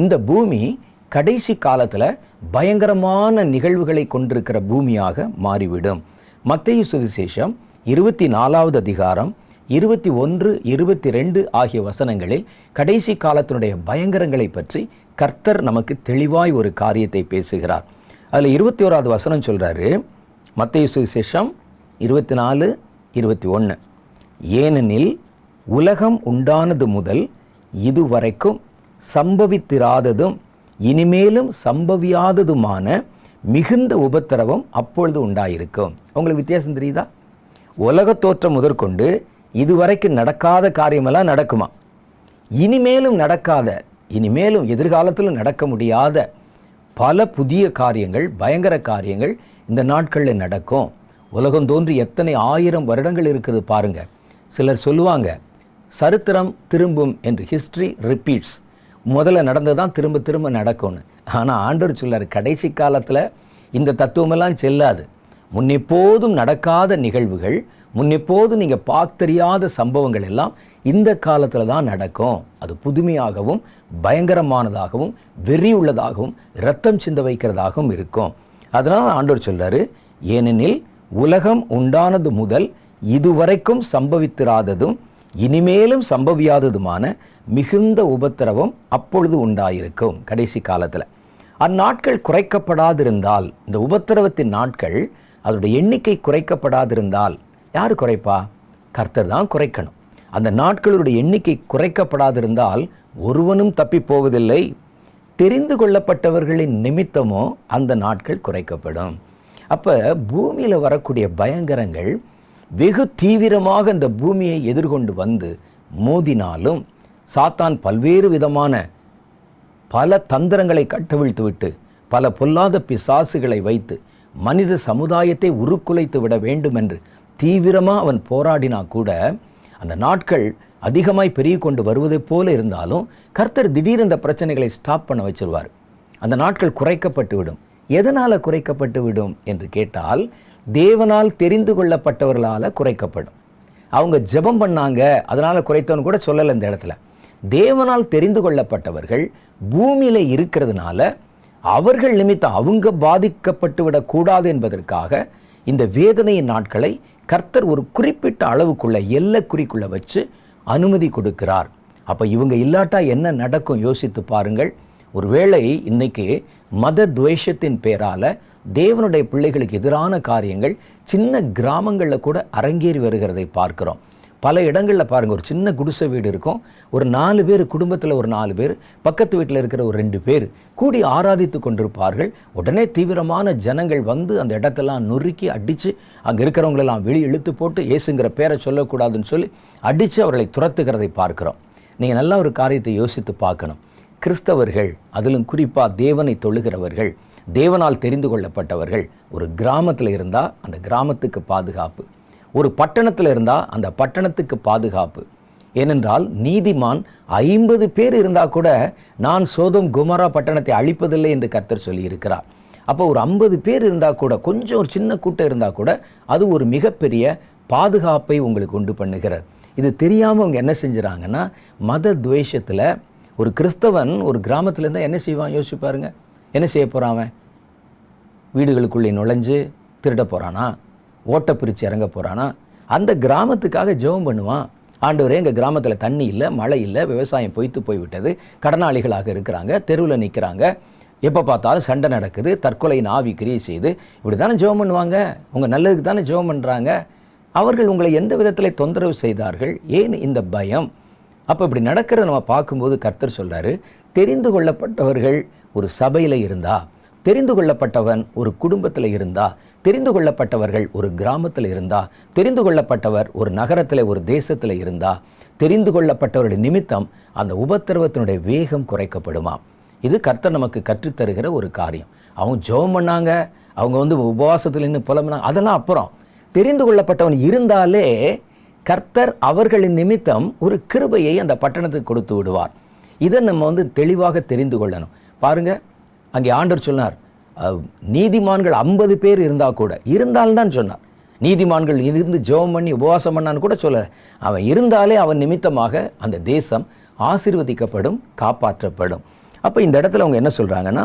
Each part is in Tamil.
இந்த பூமி கடைசி காலத்தில் பயங்கரமான நிகழ்வுகளை கொண்டிருக்கிற பூமியாக மாறிவிடும். மத்திய சுவிசேஷம் இருபத்தி நாலாவது அதிகாரம் இருபத்தி ஒன்று இருபத்தி ரெண்டு ஆகிய வசனங்களில் கடைசி காலத்தினுடைய பயங்கரங்களை பற்றி கர்த்தர் நமக்கு தெளிவாய் ஒரு காரியத்தை பேசுகிறார். அதில் இருபத்தி ஓராவது வசனம் சொல்கிறாரு மத்திய சுவிசேஷம் இருபத்தி நாலு இருபத்தி ஒன்று ஏனெனில் உலகம் உண்டானது முதல் இதுவரைக்கும் சம்பவித்திராததும் இனிமேலும் சம்பவியாததுமான மிகுந்த உபத்திரவம் அப்பொழுது உண்டாயிருக்கும். உங்களுக்கு வித்தியாசம் தெரியுதா? உலக தோற்றம் முதற்கொண்டு இதுவரைக்கும் நடக்காத காரியமெல்லாம் நடக்குமா? இனிமேலும் நடக்காத இனிமேலும் எதிர்காலத்தில் நடக்க முடியாத பல புதிய காரியங்கள் பயங்கர காரியங்கள் இந்த நாட்களில் நடக்கும். உலகம் தோன்றி எத்தனை ஆயிரம் வருடங்கள் இருக்குது பாருங்க. சிலர் சொல்லுவாங்க சரித்திரம் திரும்பும் என்று ஹிஸ்ட்ரி ரிப்பீட்ஸ் முதல்ல நடந்ததான் திரும்ப திரும்ப நடக்கும்னு. ஆனால் ஆண்டவர் சொல்லார் கடைசி காலத்தில் இந்த தத்துவமெல்லாம் செல்லாது. முன்னெப்போதும் நடக்காத நிகழ்வுகள் முன்னெப்போதும் நீங்கள் பார்த்தறியாத சம்பவங்கள் எல்லாம் இந்த காலத்தில் தான் நடக்கும். அது புதுமையாகவும் பயங்கரமானதாகவும் வெறி உள்ளதாகவும் ரத்தம் சிந்த வைக்கிறதாகவும் இருக்கும். அதனால் ஆண்டோர் சொல்கிறார் ஏனெனில் உலகம் உண்டானது முதல் இதுவரைக்கும் சம்பவித்திராததும் இனிமேலும் சம்பவியாததுமான மிகுந்த உபத்திரவம் அப்பொழுது உண்டாயிருக்கும் கடைசி காலத்தில். அந்நாட்கள் குறைக்கப்படாதிருந்தால் இந்த உபத்திரவத்தின் நாட்கள் அதனுடைய எண்ணிக்கை குறைக்கப்படாதிருந்தால் யார் குறைப்பா? கர்த்தர் தான் குறைக்கணும். அந்த நாட்களுடைய எண்ணிக்கை குறைக்கப்படாதிருந்தால் ஒருவனும் தப்பி போவதில்லை. தெரிந்து கொள்ளப்பட்டவர்களின் நிமித்தமோ அந்த நாட்கள் குறைக்கப்படும். அப்போ பூமியில் வரக்கூடிய பயங்கரங்கள் வெகு தீவிரமாக இந்த பூமியை எதிர்கொண்டு வந்து மோதினாலும் சாத்தான் பல்வேறு விதமான பல தந்திரங்களை கட்டவிழ்த்து விட்டு பல பொல்லாத பிசாசுகளை வைத்து மனித சமுதாயத்தை உருக்குலைத்து விட வேண்டும் என்று தீவிரமாக அவன் போராடினா கூட அந்த நாட்கள் அதிகமாய் பெருகி கொண்டு வருவதைப் போல இருந்தாலும் கர்த்தர் திடீர் இந்த பிரச்சனைகளை ஸ்டாப் பண்ண வச்சிருவார். அந்த நாட்கள் குறைக்கப்பட்டு விடும். எதனால் குறைக்கப்பட்டு விடும் என்று கேட்டால் தேவனால் தெரிந்து கொள்ளப்பட்டவர்களால் குறைக்கப்படும். அவங்க ஜெபம் பண்ணாங்க அதனால் குறைத்தவன் கூட சொல்லலை இந்த இடத்துல. தேவனால் தெரிந்து கொள்ளப்பட்டவர்கள் பூமியில் இருக்கிறதுனால அவர்கள் நிமித்தம் அவங்க பாதிக்கப்பட்டு விடக்கூடாது என்பதற்காக இந்த வேதனையின் நாட்களை கர்த்தர் ஒரு குறிப்பிட்ட அளவுக்குள்ள எல்லை குறிக்குள்ளே வச்சு அனுமதி கொடுக்கிறார். அப்போ இவங்க இல்லாட்டா என்ன நடக்கும்? யோசித்து பாருங்கள். ஒருவேளை இன்னைக்கு மத துவேஷத்தின் பேரால தேவனுடைய பிள்ளைகளுக்கு எதிரான காரியங்கள் சின்ன கிராமங்களில் கூட அரங்கேறி வருகிறதை பார்க்கிறோம். பல இடங்களில் பாருங்கள் ஒரு சின்ன குடிசை வீடு இருக்கும். ஒரு நாலு பேர் குடும்பத்தில் ஒரு நாலு பேர் பக்கத்து வீட்டில் இருக்கிற ஒரு ரெண்டு பேர் கூடி ஆராதித்து கொண்டிருப்பார்கள். உடனே தீவிரமான ஜனங்கள் வந்து அந்த இடத்தெல்லாம் நொறுக்கி அடித்து அங்கே இருக்கிறவங்களெல்லாம் வெளியே இழுத்து போட்டு ஏசுங்கிற பேரை சொல்லக்கூடாதுன்னு சொல்லி அடித்து அவர்களை துரத்துகிறதை பார்க்குறோம். நீங்கள் நல்லா ஒரு காரியத்தை யோசித்து பார்க்கணும். கிறிஸ்தவர்கள் அதிலும் குறிப்பாக தேவனை தொழுகிறவர்கள் தேவனால் தெரிந்து கொள்ளப்பட்டவர்கள் ஒரு கிராமத்தில் இருந்தால் அந்த கிராமத்துக்கு பாதுகாப்பு. ஒரு பட்டணத்தில் இருந்தால் அந்த பட்டணத்துக்கு பாதுகாப்பு. ஏனென்றால் நீதிமான் ஐம்பது பேர் இருந்தால் கூட நான் சோதம் குமரா பட்டணத்தை அழிப்பதில்லை என்று கர்த்தர் சொல்லியிருக்கிறார். அப்போ ஒரு ஐம்பது பேர் இருந்தால் கூட கொஞ்சம் ஒரு சின்ன கூட்டம் இருந்தால் கூட அது ஒரு மிகப்பெரிய பாதுகாப்பை உங்களுக்கு உண்டு பண்ணுகிறது. இது தெரியாமல் அவங்க என்ன செஞ்சுறாங்கன்னா மத துவேஷத்தில் ஒரு கிறிஸ்தவன் ஒரு கிராமத்தில் இருந்தால் என்ன செய்வான்? யோசிச்சு பாருங்க. என்ன செய்ய போகிறான் அவன்? வீடுகளுக்குள்ளே நுழைஞ்சு திருட போகிறானா ஓட்டை பிரித்து இறங்க போகிறானா அந்த கிராமத்துக்காக ஜெபம் பண்ணுவான். ஆண்டவரே எங்கள் கிராமத்தில் தண்ணி இல்லை மழை இல்லை விவசாயம் பொய்த்து போய்விட்டது. கடனாளிகளாக இருக்கிறாங்க தெருவில் நிற்கிறாங்க எப்போ பார்த்தாலும் சண்டை நடக்குது தற்கொலையின் ஆவி கிரியை செய்து. இப்படி தானே ஜெபம் பண்ணுவாங்க? உங்கள் நல்லதுக்கு தானே ஜெபம் பண்ணுறாங்க அவர்கள் உங்களை எந்த விதத்தில் தொந்தரவு செய்தார்கள்? ஏன் இந்த பயம்? அப்போ இப்படி நடக்கிறத நம்ம பார்க்கும்போது கர்த்தர் சொல்கிறாரு தெரிந்து கொள்ளப்பட்டவர்கள் ஒரு சபையில் இருந்தா தெரிந்து கொள்ளப்பட்டவன் ஒரு குடும்பத்தில் இருந்தா தெரிந்து கொள்ளப்பட்டவர்கள் ஒரு கிராமத்தில் இருந்தா தெரிந்து கொள்ளப்பட்டவர் ஒரு நகரத்தில் ஒரு தேசத்தில் இருந்தா தெரிந்து கொள்ளப்பட்டவருடைய நிமித்தம் அந்த உபத்திரவத்தினுடைய வேகம் குறைக்கப்படுமாம் இது கர்த்தர் நமக்கு கற்றுத்தருகிற ஒரு காரியம். அவங்க ஜெபம் பண்ணாங்க அவங்க வந்து உபவாசத்தில் நின்று புலம்புனாங்க அதெல்லாம் அப்புறம். தெரிந்து கொள்ளப்பட்டவன் இருந்தாலே கர்த்தர் அவர்களின் நிமித்தம் ஒரு கிருபையை அந்த பட்டணத்துக்கு கொடுத்து விடுவார். இதை நம்ம வந்து தெளிவாக தெரிந்து கொள்ளணும். பாருங்க அங்கே ஆண்டர் சொன்னார் நீதிமான்கள் ஐம்பது பேர் இருந்தால் கூட இருந்தால்தான் சொன்னார். நீதிமான்கள் இருந்து ஜெபம் பண்ணி உபவாசம் பண்ணான்னு கூட சொல்ல அவன் இருந்தாலே அவன் நிமித்தமாக அந்த தேசம் ஆசீர்வதிக்கப்படும் காப்பாற்றப்படும். அப்போ இந்த இடத்துல அவங்க என்ன சொல்கிறாங்கன்னா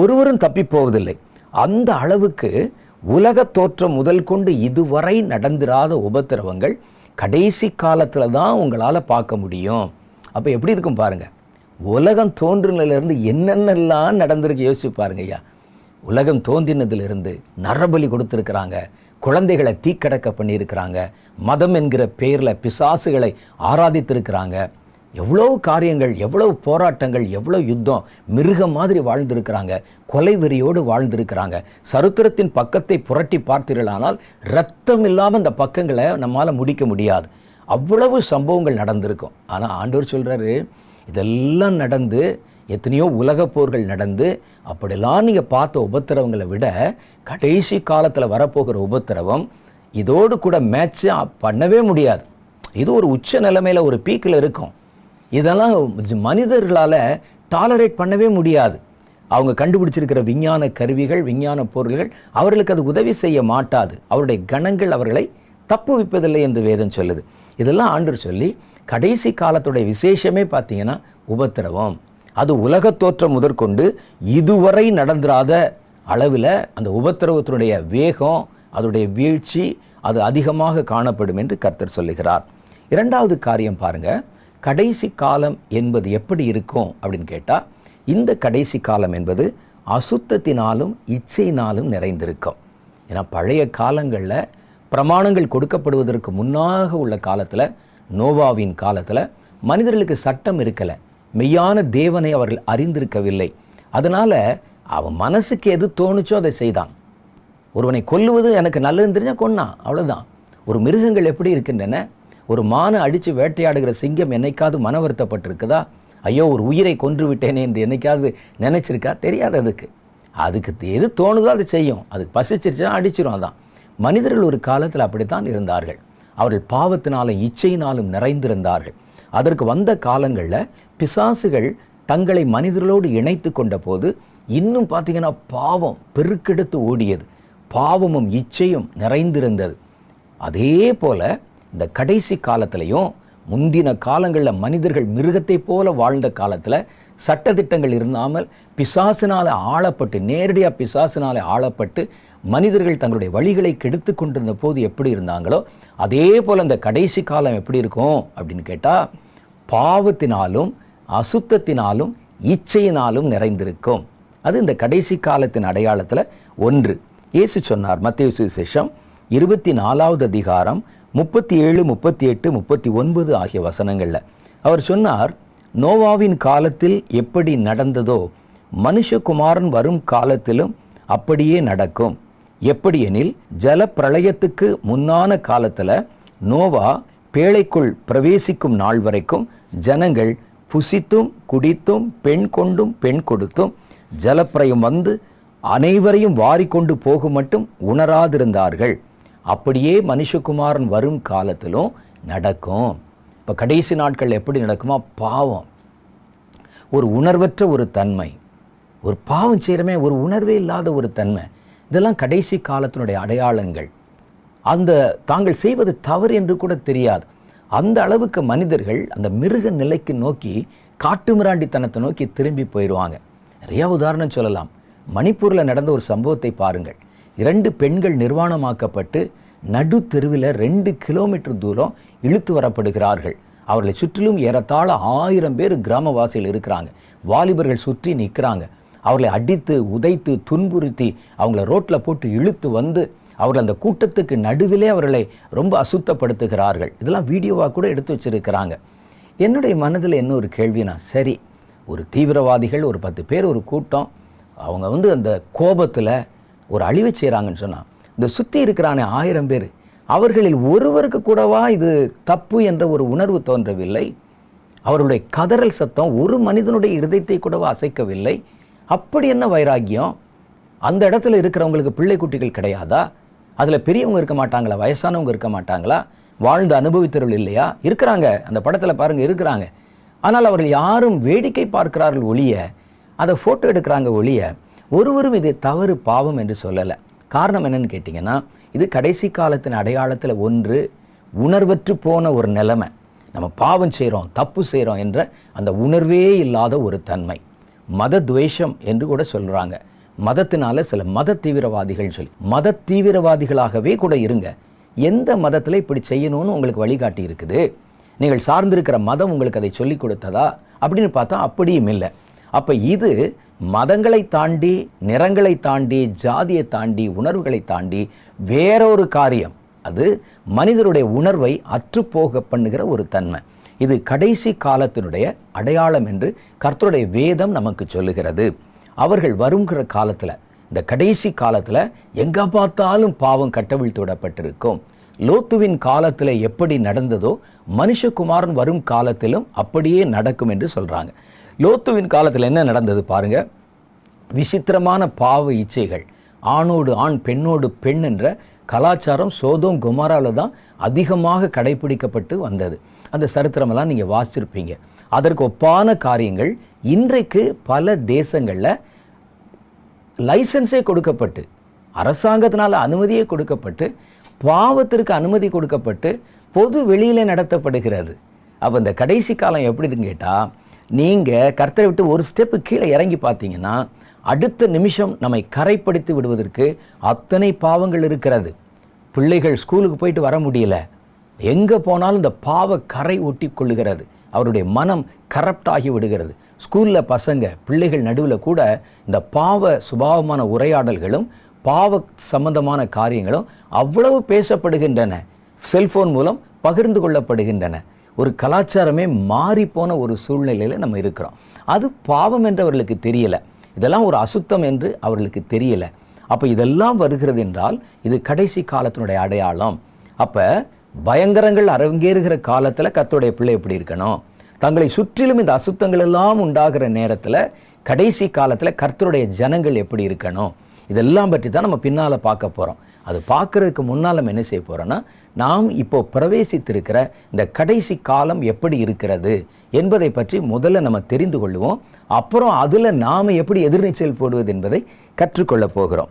ஒருவரும் தப்பி போவதில்லை அந்த அளவுக்கு உலக தோற்றம் முதல் கொண்டு இதுவரை நடந்திராத உபத்திரவங்கள் கடைசி காலத்தில் தான் உங்களால் பார்க்க முடியும். அப்போ எப்படி இருக்கும் பாருங்கள் உலகம் தோன்றினதுலேருந்து என்னென்னலாம் நடந்திருக்கு யோசிச்சு பாருங்க ஐயா. உலகம் தோன்றினதுலேருந்து நரபலி கொடுத்துருக்குறாங்க. குழந்தைகளை தீக்கடக்க பண்ணியிருக்கிறாங்க. மதம் என்கிற பேரில் பிசாசுகளை ஆராதித்திருக்கிறாங்க. எவ்வளோ காரியங்கள் எவ்வளவு போராட்டங்கள் எவ்வளோ யுத்தம் மிருகம் மாதிரி வாழ்ந்திருக்கிறாங்க கொலை வெறியோடு வாழ்ந்திருக்கிறாங்க. சரித்திரத்தின் பக்கத்தை புரட்டி பார்த்தீர்களானால் ரத்தம் இல்லாமல் அந்த பக்கங்களை நம்மால் முடிக்க முடியாது. அவ்வளவு சம்பவங்கள் நடந்திருக்கும். ஆனால் ஆண்டவர் சொல்கிறாரு இதெல்லாம் நடந்து எத்தனையோ உலக போர்கள் நடந்து அப்படிலாம் நீங்கள் பார்த்த உபத்திரவங்களை விட கடைசி காலத்தில் வரப்போகிற உபத்திரவம் இதோடு கூட மேட்ச் பண்ணவே முடியாது. இது ஒரு உச்ச நிலைமையில் ஒரு பீக்கில் இருக்கும். இதெல்லாம் மனிதர்களால் டாலரேட் பண்ணவே முடியாது. அவங்க கண்டுபிடிச்சிருக்கிற விஞ்ஞான கருவிகள் விஞ்ஞான பொருள்கள் அவர்களுக்கு அது உதவி செய்ய மாட்டாது. அவருடைய கணங்கள் அவர்களை தப்பு வைப்பதில்லை என்று வேதம் சொல்லுது. இதெல்லாம் ஆண்டர் சொல்லி கடைசி காலத்துடைய விசேஷமே பார்த்தீங்கன்னா உபத்திரவம். அது உலகத் தோற்றம் முதற்கொண்டு இதுவரை நடந்துராத அளவில் அந்த உபத்திரவத்தினுடைய வேகம் அதனுடைய வீழ்ச்சி அது அதிகமாக காணப்படும் என்று கர்த்தர் சொல்லுகிறார். இரண்டாவது காரியம் பாருங்கள் கடைசி காலம் என்பது எப்படி இருக்கும் அப்படின்னு கேட்டால் இந்த கடைசி காலம் என்பது அசுத்தத்தினாலும் இச்சையினாலும் நிறைந்திருக்கும். ஏன்னா பழைய காலங்களில் பிரமாணங்கள் கொடுக்கப்படுவதற்கு முன்னாக உள்ள காலத்தில் நோவாவின் காலத்தில் மனிதர்களுக்கு சட்டம் இருக்கலை. மெய்யான தேவனை அவர்கள் அறிந்திருக்கவில்லை. அதனால் அவன் மனசுக்கு எது தோணுச்சோ அதை செய்தான். ஒருவனை கொல்லுவது எனக்கு நல்லதுன்னு தெரிஞ்சால் கொன்னான். அவ்வளோதான் ஒரு மிருகங்கள் எப்படி இருக்கின்றன? ஒரு மானை அடித்து வேட்டையாடுகிற சிங்கம் என்னைக்காவது மன வருத்தப்பட்டிருக்குதா ஐயோ ஒரு உயிரை கொன்று விட்டேனே என்று என்னைக்காவது நினச்சிருக்கா? தெரியாது அதுக்கு. அதுக்கு எது தோணுதோ அது செய்யும். அது பசிச்சிருச்சுன்னா அடிச்சிரும் அதான். மனிதர்கள் ஒரு காலத்தில் அப்படித்தான் இருந்தார்கள். அவர்கள் பாவத்தினாலும் இச்சையினாலும் நிறைந்திருந்தார்கள். அதற்கு வந்த காலங்களில் பிசாசுகள் தங்களை மனிதர்களோடு இணைத்து கொண்ட போது இன்னும் பார்த்தீங்கன்னா பாவம் பெருக்கெடுத்து ஓடியது. பாவமும் இச்சையும் நிறைந்திருந்தது. அதே போல் இந்த கடைசி காலத்திலையும் முந்தின காலங்களில் மனிதர்கள் மிருகத்தை போல வாழ்ந்த காலத்தில் சட்டத்திட்டங்கள் இருந்தாமல் பிசாசினால் ஆளப்பட்டு நேரடியாக பிசாசினால் ஆளப்பட்டு மனிதர்கள் தங்களுடைய வழிகளை கெடுத்து கொண்டிருந்த போது எப்படி இருந்தாங்களோ அதே போல் இந்த கடைசி காலம் எப்படி இருக்கும் அப்படின்னு கேட்டால் பாவத்தினாலும் அசுத்தத்தினாலும் இச்சையினாலும் நிறைந்திருக்கும். அது இந்த கடைசி காலத்தின் அடையாளத்தில் ஒன்று. இயேசு சொன்னார் மத்திய சுவிசேஷம் இருபத்தி நாலாவது அதிகாரம் முப்பத்தி ஏழு முப்பத்தி எட்டு முப்பத்தி ஒன்பது ஆகிய வசனங்களில் அவர் சொன்னார் நோவாவின் காலத்தில் எப்படி நடந்ததோ மனுஷகுமாரன் வரும் காலத்திலும் அப்படியே நடக்கும். எப்படியெனில் ஜல பிரளயத்துக்கு முன்னான காலத்தில் நோவா பேழைக்குள் பிரவேசிக்கும் நாள் வரைக்கும் ஜனங்கள் புசித்தும் குடித்தும் பெண் கொண்டும் பெண் கொடுத்தும் ஜலப்பிரயம் வந்து அனைவரையும் வாரிக்கொண்டு போகும் மட்டும் உணராதிருந்தார்கள். அப்படியே மனுஷகுமாரன் வரும் காலத்திலும் நடக்கும். இப்போ கடைசி நாட்கள் எப்படி நடக்குமா பாவம். ஒரு உணர்வற்ற ஒரு தன்மை. ஒரு பாவம் செய்கிறமே ஒரு உணர்வே இல்லாத ஒரு தன்மை. இதெல்லாம் கடைசி காலத்தினுடைய அடையாளங்கள். அந்த தாங்கள் செய்வது தவறு என்று கூட தெரியாது. அந்த அளவுக்கு மனிதர்கள் அந்த மிருக நிலைக்கு நோக்கி காட்டுமிராண்டித்தனத்தை நோக்கி திரும்பி போயிடுவாங்க நிறையா உதாரணம் சொல்லலாம். மணிப்பூரில் நடந்த ஒரு சம்பவத்தை பாருங்கள். இரண்டு பெண்கள் நிர்வாணமாக்கப்பட்டு நடு தெருவில் ரெண்டு கிலோமீட்டர் தூரம் இழுத்து வரப்படுகிறார்கள். அவர்களை சுற்றிலும் ஏறத்தாழ ஆயிரம் பேர் கிராமவாசிகள் இருக்கிறாங்க. வாலிபர்கள் சுற்றி நிற்கிறாங்க அவர்களை அடித்து உதைத்து துன்புறுத்தி அவங்கள ரோட்டில் போட்டு இழுத்து வந்து அவர்கள் அந்த கூட்டத்துக்கு நடுவிலே அவர்களை ரொம்ப அசுத்தப்படுத்துகிறார்கள். இதெல்லாம் வீடியோவாக கூட எடுத்து வச்சிருக்கிறாங்க. என்னுடைய மனதில் என்ன ஒரு கேள்வினா சரி ஒரு தீவிரவாதிகள் ஒரு பத்து பேர் ஒரு கூட்டம் அவங்க வந்து அந்த கோபத்தில் ஒரு அழிவை செய்கிறாங்கன்னு சொன்னால் இந்த சுற்றி இருக்கிறானே ஆயிரம் பேர் அவர்களில் ஒருவருக்கு கூடவா இது தப்பு என்ற ஒரு உணர்வு தோன்றவில்லை. அவருடைய கதறல் சத்தம் ஒரு மனிதனுடைய இருதயத்தை கூடவா அசைக்கவில்லை. அப்படி என்ன வைராக்கியம்? அந்த இடத்துல இருக்கிறவங்களுக்கு பிள்ளை குட்டிகள் கிடையாதா? அதில் பெரியவங்க இருக்க மாட்டாங்களா? வயசானவங்க இருக்க மாட்டாங்களா? வாழ்ந்து அனுபவித்தவர்கள் இல்லையா? இருக்கிறாங்க. அந்த படத்தில் பாருங்கள் இருக்கிறாங்க. ஆனால் அவர்கள் யாரும் வேடிக்கை பார்க்கிறார்கள் ஒழிய அதை ஃபோட்டோ எடுக்கிறாங்க ஒழிய ஒருவரும் இது தவறு பாவம் என்று சொல்லலை. காரணம் என்னன்னு கேட்டிங்கன்னா இது கடைசி காலத்தின் அடையாளத்தில் ஒன்று உணர்வற்று போன ஒரு நிலைமை. நம்ம பாவம் செய்கிறோம் தப்பு செய்கிறோம் என்ற அந்த உணர்வே இல்லாத ஒரு தன்மை. மத துவேஷம் என்று கூட சொல்கிறாங்க மதத்தினால சில மத தீவிரவாதிகள் சொல்லி மத தீவிரவாதிகளாகவே கூட இருங்க. எந்த மதத்தில் இப்படி செய்யணும்னு உங்களுக்கு வழிகாட்டி இருக்குது? நீங்கள் சார்ந்திருக்கிற மதம் உங்களுக்கு அதை சொல்லிக் கொடுத்ததா? அப்படின்னு பார்த்தா அப்படியும் இல்லை. அப்போ இது மதங்களை தாண்டி நிறங்களை தாண்டி ஜாதியை தாண்டி உணர்வுகளை தாண்டி வேறொரு காரியம். அது மனிதருடைய உணர்வை அற்றுப்போக பண்ணுகிற ஒரு தன்மை. இது கடைசி காலத்தினுடைய அடையாளம் என்று கர்த்தருடைய வேதம் நமக்கு சொல்லுகிறது. அவர்கள் வருங்கிற காலத்தில் இந்த கடைசி காலத்தில் எங்கே பார்த்தாலும் பாவம் கட்டவிழ்த்து விடப்பட்டிருக்கும் லோத்துவின் காலத்தில் எப்படி நடந்ததோ மனுஷகுமாரன் வரும் காலத்திலும் அப்படியே நடக்கும் என்று சொல்கிறாங்க லோத்துவின் காலத்தில் என்ன நடந்தது பாருங்க? விசித்திரமான பாவ இச்சைகள். ஆணோடு ஆண் பெண்ணோடு பெண் என்ற கலாச்சாரம் சோதோம் குமாராவில் தான் அதிகமாக கடைபிடிக்கப்பட்டு வந்தது. அந்த சரித்திரமெல்லாம் நீங்கள் வாசிச்சிருப்பீங்க. அதற்கு ஒப்பான காரியங்கள் இன்றைக்கு பல தேசங்களில் லைசன்ஸே கொடுக்கப்பட்டு அரசாங்கத்தினால் அனுமதியே கொடுக்கப்பட்டு பாவத்திற்கு அனுமதி கொடுக்கப்பட்டு பொது வெளியில் நடத்தப்படுகிறது. அப்போ இந்த கடைசி காலம் எப்படின்னு கேட்டால் நீங்கள் கர்த்தரை விட்டு ஒரு ஸ்டெப்பு கீழே இறங்கி பார்த்தீங்கன்னா அடுத்த நிமிஷம் நம்மை கரைப்படுத்தி விடுவதற்கு அத்தனை பாவங்கள் இருக்கிறது. பிள்ளைகள் ஸ்கூலுக்கு போயிட்டு வர முடியல. எங்கே போனாலும் இந்த பாவ கரை ஒட்டி கொள்ளுகிறது. அவருடைய மனம் கரப்ட் ஆகி விடுகிறது. ஸ்கூலில் பசங்க பிள்ளைகள் நடுவில் கூட இந்த பாவ சுபாவமான உரையாடல்களும் பாவ சம்பந்தமான காரியங்களும் அவ்வளவு பேசப்படுகின்றன. செல்ஃபோன் மூலம் பகிர்ந்து கொள்ளப்படுகின்றன. ஒரு கலாச்சாரமே மாறி போன ஒரு சூழ்நிலையில் நம்ம இருக்கிறோம். அது பாவம் என்று அவர்களுக்கு தெரியலை. இதெல்லாம் ஒரு அசுத்தம் என்று அவர்களுக்கு தெரியலை. அப்போ இதெல்லாம் வருகிறது என்றால் இது கடைசி காலத்தினுடைய அடையாளம். அப்போ பயங்கரங்கள் அரங்கேறுகிற காலத்தில் கர்த்தருடைய பிள்ளை எப்படி இருக்கணும்? தங்களை சுற்றிலும் இந்த அசுத்தங்கள் எல்லாம் உண்டாகிற நேரத்தில் கடைசி காலத்தில் கர்த்தருடைய ஜனங்கள் எப்படி இருக்கணும்? இதெல்லாம் பற்றி தான் நம்ம பின்னால் பார்க்க போகிறோம் அது பார்க்கறதுக்கு முன்னால் நம்ம என்ன செய்ய போகிறோன்னா நாம் இப்போ பிரவேசித்திருக்கிற இந்த கடைசி காலம் எப்படி இருக்கிறது என்பதை பற்றி முதல்ல நம்ம தெரிந்து கொள்வோம் அப்புறம் அதில் நாம் எப்படி எதிர்நீச்சல் போடுவது என்பதை கற்றுக்கொள்ளப் போகிறோம்.